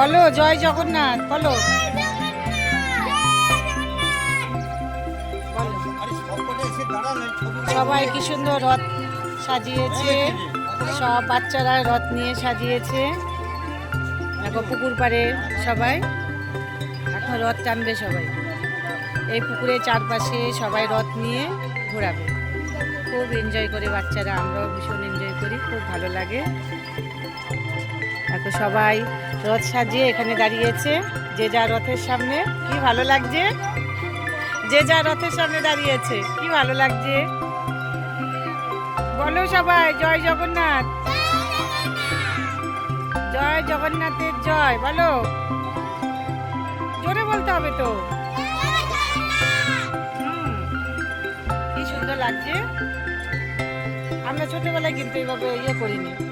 বলো, জয় জগন্নাথ, বলো। সবাই কি সুন্দর রথ সাজিয়েছে। সব বাচ্চারা রথ নিয়ে সাজিয়েছে। দেখো, পুকুর পাড়ে সবাই। এখন রথ টানবে সবাই। এই পুকুরের চারপাশে সবাই রথ নিয়ে ঘোরাবে। খুব এনজয় করে বাচ্চারা, আমরাও ভীষণ এনজয় করি, খুব ভালো লাগে। এখন সবাই রথ সাজিয়ে এখানে দাঁড়িয়েছে। যে যা রথের সামনে, কি ভালো লাগছে? যে যা রথের সামনে দাঁড়িয়েছে, কি ভালো লাগছে? বলো সবাই, জয় জগন্নাথ। জয় জগন্নাথের জয়, বলো। জোরে বলতে হবে তো। কি সুন্দর লাগছে। আমরা ছোটবেলায় কিন্তু এইভাবে ইয়ে করিনি।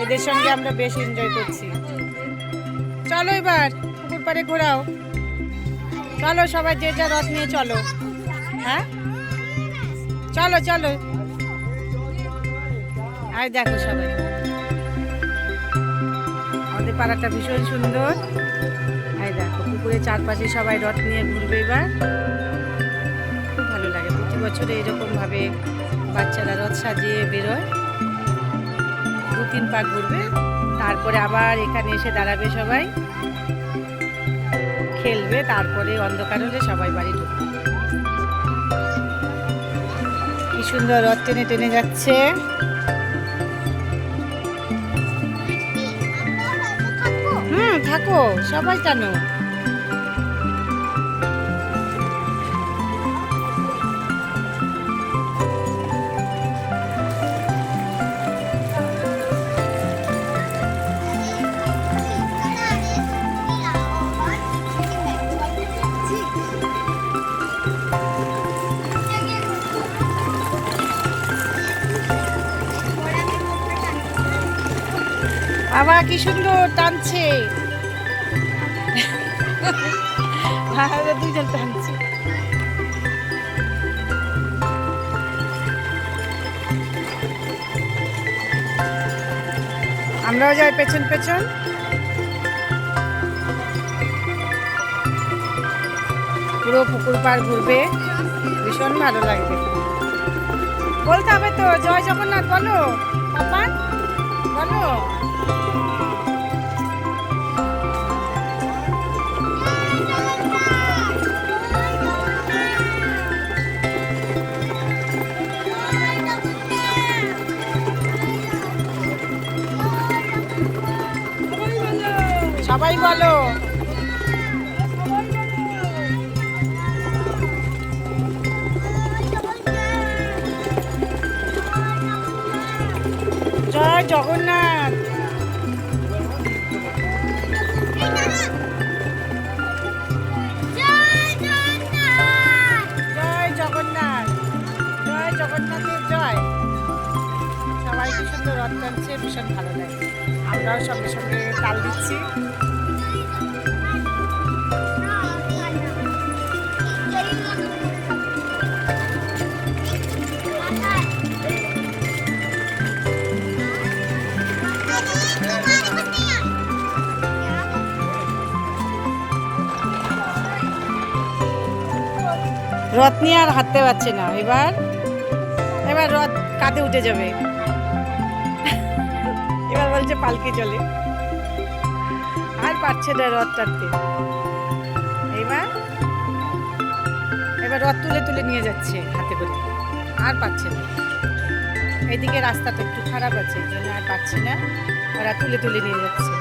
এদের সঙ্গে আমরা বেশ এনজয় করছি। চলো এবার, পুকুর পাড়ে ঘোরাও। চলো সবাই যে যা রথ নিয়ে চলো। হ্যাঁ? চলো চলো। আর দেখো সবাই। আমাদের পাড়াটা ভীষণ সুন্দর। আর দেখো পুকুরের চারপাশে সবাই রথ নিয়ে ঘুরবে এবার। খুব ভালো লাগে। প্রতি বছরে এরকমভাবে বাচ্চারা রথ সাজিয়ে বেরোয়। দু তিন পাক ঘুরবে। তারপরে আবার এখানে এসে দাঁড়াবে সবাই। খেলবে, তারপরে অন্ধকার হলে সবাই বাড়ি ঢুকবে। কি সুন্দর রথ টেনে টেনে যাচ্ছে। হুম, থাকো, সবাই টানো। বাবা, কি সুন্দর, টানছে। দুজন টানছে। আমরাও যাই পেছন পেছন। পুরো পুকুর পাড় ঘুরবে। ভীষণ ভালো লাগবে। বলতে হবে তো, জয় জগন্নাথ, বলো পাপা সবাই বলো। জগন্নাথ। জয় জগন্নাথ। জয় জগন্নাথের জয়। সবাই কি সুন্দর রথ টানছে, ভীষণ ভালো লাগে। আমরাও সঙ্গে সঙ্গে তাল দিচ্ছি। রথ নিয়ে আর হাঁটতে পারছে না। এবার এবার রথ কাঁধে উঠে যাবে। এবার বলছে, পালকি চলে। আর পারছে না রথ টানতে। এবার এবার রথ তুলে তুলে নিয়ে যাচ্ছে হাতে করে। আর পাচ্ছে না। এইদিকে রাস্তাটা একটু খারাপ আছে, এই জন্য আর পাচ্ছি না। ওরা তুলে তুলে নিয়ে যাচ্ছে।